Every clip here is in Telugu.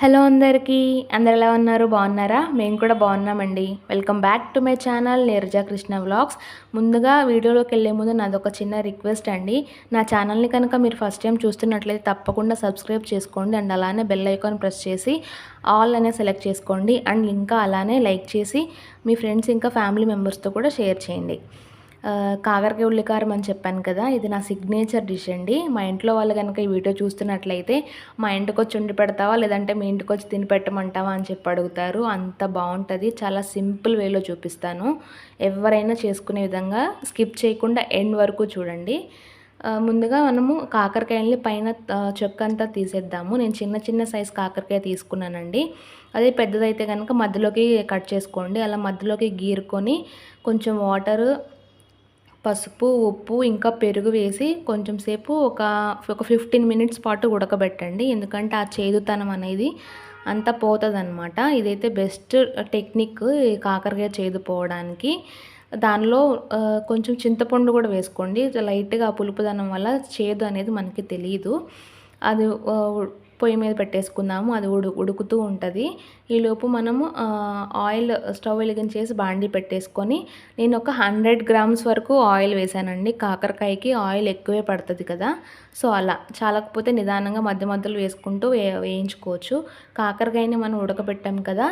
హలో అందరికీ అందరు ఎలా ఉన్నారు? బాగున్నారా? మేము కూడా బాగున్నామండి. Welcome back to my channel Neeraja Krishna vlogs ముందుగా వీడియోలోకి వెళ్ళే ముందు నాది ఒక చిన్న రిక్వెస్ట్ అండి. నా ఛానల్ని కనుక మీరు ఫస్ట్ టైం చూస్తున్నట్లయితే తప్పకుండా సబ్స్క్రైబ్ చేసుకోండి అండ్ అలానే బెల్ ఐకాన్ ప్రెస్ చేసి ఆల్ అనే సెలెక్ట్ చేసుకోండి. అండ్ ఇంకా అలానే లైక్ చేసి మీ ఫ్రెండ్స్ ఇంకా ఫ్యామిలీ మెంబర్స్తో కూడా షేర్ చేయండి. కాకరకాయ ఉల్లికారం అని చెప్పాను కదా ఇది నా సిగ్నేచర్ డిష్ అండి. మా ఇంట్లో వాళ్ళు కనుక ఈ వీడియో చూస్తున్నట్లయితే మా ఇంటికి వచ్చి ఉండి పెడతావా? లేదంటే మీ ఇంటికి వచ్చి తిని పెట్టమంటావా? అని చెప్పి అడుగుతారు. అంత బాగుంటుంది. చాలా సింపుల్ వేలో చూపిస్తాను. ఎవరైనా చేసుకునే విధంగా స్కిప్ చేయకుండా ఎండ్ వరకు చూడండి. ముందుగా మనము కాకరకాయల్ని పైన చెక్క అంతా తీసేద్దాము. నేను చిన్న చిన్న సైజ్ కాకరకాయ తీసుకున్నానండి. అదే పెద్దదైతే కనుక మధ్యలోకి కట్ చేసుకోండి. అలా మధ్యలోకి గీరుకొని కొంచెం వాటర్ పసుపు ఉప్పు ఇంకా పెరుగు వేసి కొంచెం సేపు ఒక ఒక ఫిఫ్టీన్ మినిట్స్ పాటు ఉడకబెట్టండి. ఎందుకంటే ఆ చేదుతనం అనేది అంతా పోతుందన్నమాట. ఇదైతే బెస్ట్ టెక్నిక్ కాకరకాయ చేదు పోవడానికి. దానిలో కొంచెం చింతపండు కూడా వేసుకోండి. లైట్గా పులుపుదనం వల్ల చేదు అనేది మనకి తెలియదు అది పొయ్యి మీద పెట్టేసుకుందాము. అది ఉడు ఉడుకుతూ ఉంటుంది. ఈలోపు మనము ఆయిల్ స్టవ్ వెలిగించేసి బాండీ పెట్టేసుకొని నేను ఒక హండ్రెడ్ గ్రామ్స్ వరకు ఆయిల్ వేసానండి. కాకరకాయకి ఆయిల్ ఎక్కువే పడుతుంది కదా. సో అలా చాలకపోతే నిదానంగా మధ్య మధ్యలో వేసుకుంటూ వే వేయించుకోవచ్చు. కాకరకాయని మనం ఉడకబెట్టాం కదా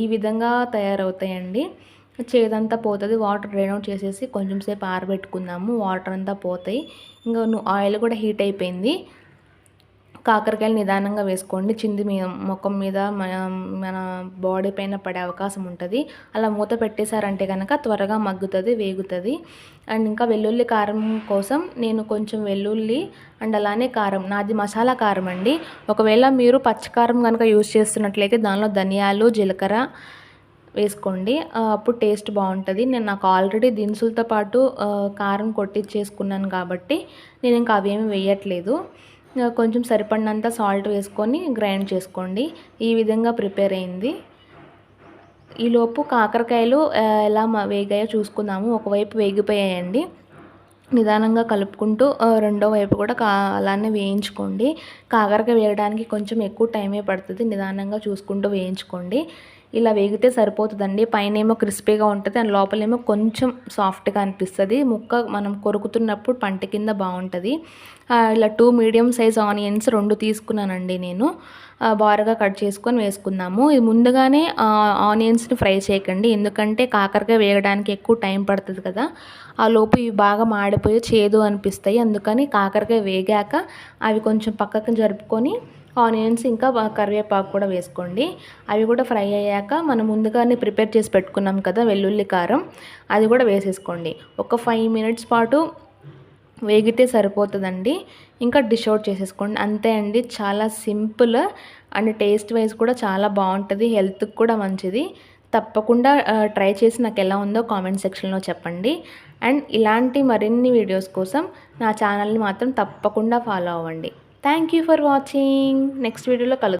ఈ విధంగా తయారవుతాయండి. చేదంతా పోతుంది. వాటర్ డ్రైన్ అవుట్ చేసేసి కొంచెం సేపు ఆరబెట్టుకుందాము. వాటర్ అంతా పోతాయి. ఇంకా ఆయిల్ కూడా హీట్ అయిపోయింది. కాకరకాయలు నిదానంగా వేసుకోండి. చింది మీ ముఖం మీద మన బాడీ పైన పడే అవకాశం ఉంటుంది. అలా మూత పెట్టేశారంటే కనుక త్వరగా మగ్గుతుంది వేగుతుంది. అండ్ ఇంకా వెల్లుల్లి కారం కోసం నేను కొంచెం వెల్లుల్లి అండ్ అలానే కారం నాది మసాలా కారం అండి. ఒకవేళ మీరు పచ్చకారం కనుక యూజ్ చేస్తున్నట్లయితే దానిలో ధనియాలు జీలకర్ర వేసుకోండి. అప్పుడు టేస్ట్ బాగుంటుంది. నేను నాకు ఆల్రెడీ దినుసులతో పాటు కారం కొట్టించేసుకున్నాను కాబట్టి నేను ఇంకా అవేమి వేయట్లేదు. కొంచెం సరిపడినంత సాల్ట్ వేసుకొని గ్రైండ్ చేసుకోండి. ఈ విధంగా ప్రిపేర్ అయింది. ఈలోపు కాకరకాయలు ఎలా వేగాయో చూసుకుందాము. ఒకవైపు వేగిపోయాయండి. నిదానంగా కలుపుకుంటూ రెండో వైపు కూడా కా అలానే వేయించుకోండి. కాకరకాయ వేయడానికి కొంచెం ఎక్కువ టైమే పడుతుంది. నిదానంగా చూసుకుంటూ వేయించుకోండి. ఇలా వేగితే సరిపోతుందండి. పైన ఏమో క్రిస్పీగా ఉంటుంది. అండ్ లోపలేమో కొంచెం సాఫ్ట్గా అనిపిస్తుంది. ముక్క మనం కొరుకుతున్నప్పుడు పంట కింద బాగుంటుంది. ఇలా టూ మీడియం సైజ్ ఆనియన్స్ రెండు తీసుకున్నానండి నేను. బారుగా కట్ చేసుకొని వేసుకుందాము. ఇది ముందుగానే ఆనియన్స్ని ఫ్రై చేయకండి. ఎందుకంటే కాకరకాయ వేయడానికి ఎక్కువ టైం పడుతుంది కదా. ఆ లోపు ఇవి బాగా మాడిపోయి చేదు అనిపిస్తాయి. అందుకని కాకరకాయ వేగాక అవి కొంచెం పక్కకు జరుపుకొని ఆనియన్స్ ఇంకా కరివేపాకు కూడా వేసుకోండి. అవి కూడా ఫ్రై అయ్యాక మనం ముందుగానే ప్రిపేర్ చేసి పెట్టుకున్నాం కదా వెల్లుల్లి కారం. అది కూడా వేసేసుకోండి. ఒక ఫైవ్ మినిట్స్ పాటు వేగితే సరిపోతుందండి. ఇంకా డిష్ అవుట్ చేసేసుకోండి. అంతే అండి. చాలా సింపుల్ అండ్ టేస్ట్ వైజ్ కూడా చాలా బాగుంటుంది. హెల్త్కి కూడా మంచిది. తప్పకుండా ట్రై చేసి నాకు ఎలా ఉందో కామెంట్ సెక్షన్లో చెప్పండి. అండ్ ఇలాంటి మరిన్ని వీడియోస్ కోసం నా ఛానల్ని మాత్రం తప్పకుండా ఫాలో అవ్వండి. Thank you for watching. Next వీడియోలో కలుద్దాం.